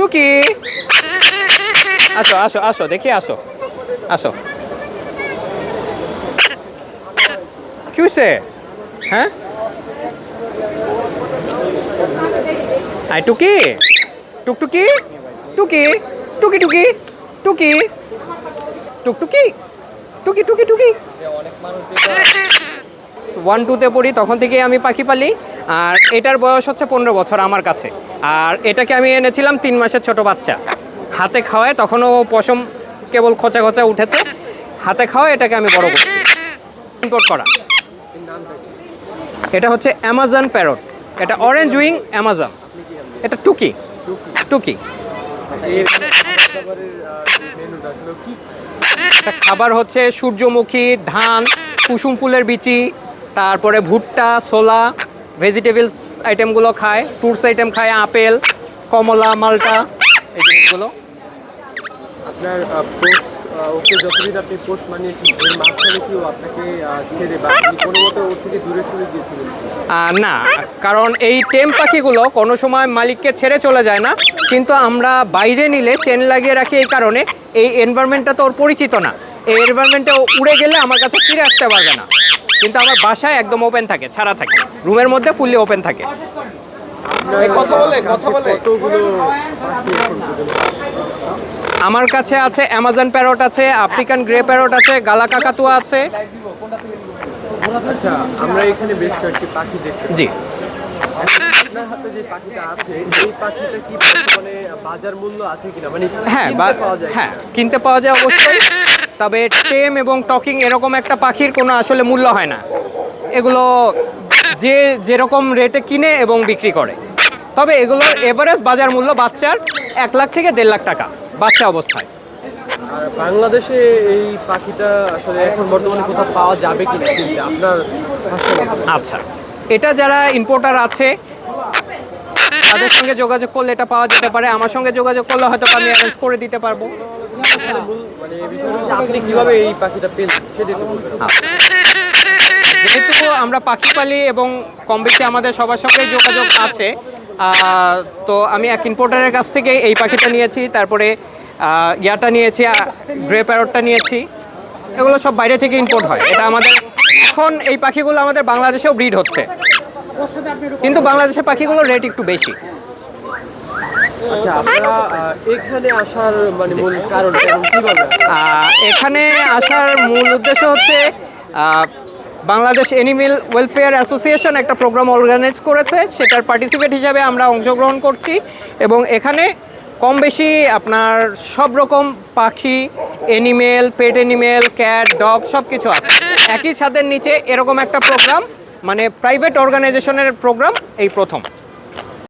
টুকি। আসো আসো আসো দেখি আসো আসো। কি হয়েছে হ্যাঁ? আই টুকি টুকটুকি টুকি টুকি টুকি টুকি টুকটুকি টুকি টুকি টুকি। ওয়ান টুতে পড়ি তখন থেকে আমি পাখি পালি। আর এটার বয়স হচ্ছে পনেরো বছর আমার কাছে। আর এটাকে আমি এনেছিলাম তিন মাসের ছোট বাচ্চা। হাতে খাওয়ায় তখনও পশম কেবল খোঁচা খোঁচা উঠেছে। হাতে খাওয়ায় এটাকে আমি বড় করছি। ইম্পোর্ট করা। এটা হচ্ছে অ্যামাজন প্যারট এটা অরেঞ্জ উইং অ্যামাজন এটা টুকি। টুকি। খাবার হচ্ছে সূর্যমুখী, ধান, কুসুম ফুলের বিচি, তারপরে ভুট্টা, ছোলা ভেজিটেবলস আইটেমগুলো খায় ফ্রুটস আইটেম খায় আপেল কমলা মালটা এই জিনিসগুলো। আপনার পোস্ট ওকে যতদিন আপনি পোস্ট মানিয়েছেন এর মাঝখানে কি আপনাকে ছেড়ে বা আপনি কোনো মতো ওর থেকে দূরে সরে গিয়েছিলেন? না কারণ এই টেম পাখিগুলো কোনো সময় মালিককে ছেড়ে চলে যায় না কিন্তু আমরা বাইরে নিলে চেন লাগিয়ে রাখি এই কারণে এই এনভায়রনমেন্টটা তো ওর পরিচিত না। এই এনভায়রনমেন্টে উড়ে গেলে আমার কাছে ফিরে আসতে পারবে না। কিন্তু আমার বাসায় একদম ওপেন থাকে ছাড়া থাকে। রুমের মধ্যে ফুললি ওপেন থাকে। কথা বলে কথা বলে। আমার কাছে আছে অ্যামাজন প্যারট আছে আফ্রিকান গ্রে প্যারট আছে গালা কাকাতুয়া আছে। আচ্ছা আমরা এখানে বেশ কয়েকটি পাখি দেখতে জি। আপনার হাতে যে পাখিটা আছে এই পাখিটা কি মানে বাজার মূল্য আছে কিনা? মানে হ্যাঁ হ্যাঁ কিনতে পাওয়া যায় অবশ্যই। তবে টেম এবং টকিং এরকম একটা পাখির কোনো আসলে মূল্য হয় না। এগুলো যে যেরকম রেটে কিনে এবং বিক্রি করে। তবে এগুলোর এভারেজ বাজার মূল্য বাচ্চার এক লাখ থেকে দেড় লাখ টাকা বাচ্চা অবস্থায়। আর বাংলাদেশে এই পাখিটা আসলে এখন বর্তমানে কোথাও পাওয়া যাবে কিনা কিনতে আপনার আচ্ছা এটা যারা ইম্পোর্টার আছে তাদের সঙ্গে যোগাযোগ করলে এটা পাওয়া যেতে পারে। আমার সঙ্গে যোগাযোগ করলে হয়তো আমি অ্যারেঞ্জ করে দিতে পারব। মানে আপনি কীভাবে এই পাখিটা পেলেন সেটা যেহেতু আমরা পাখি পালি এবং কম বেশি আমাদের সবার সঙ্গেই যোগাযোগ আছে তো আমি এক ইম্পোর্টারের কাছ থেকে এই পাখিটা নিয়েছি তারপরে ইয়াটা নিয়েছি গ্রে প্যারটটা নিয়েছি এগুলো সব বাইরে থেকে ইম্পোর্ট হয়। এটা আমাদের এখন এই পাখিগুলো আমাদের বাংলাদেশেও ব্রিড হচ্ছে। কিন্তু বাংলাদেশের পাখিগুলোর রেট একটু বেশি। আচ্ছা আপনারা এখানে আসার মানে মূল কারণ এখানে আসার মূল উদ্দেশ্য হচ্ছে বাংলাদেশ এনিমেল ওয়েলফেয়ার অ্যাসোসিয়েশন একটা প্রোগ্রাম অর্গানাইজ করেছে সেটার পার্টিসিপেট হিসাবে আমরা অংশগ্রহণ করছি এবং এখানে কম বেশি আপনার সব রকম পাখি animal pet animal cat dog সব কিছু আছে। একই ছাদের নিচে এরকম একটা প্রোগ্রাম মানে প্রাইভেট অর্গানাইজেশনের প্রোগ্রাম এই প্রথম।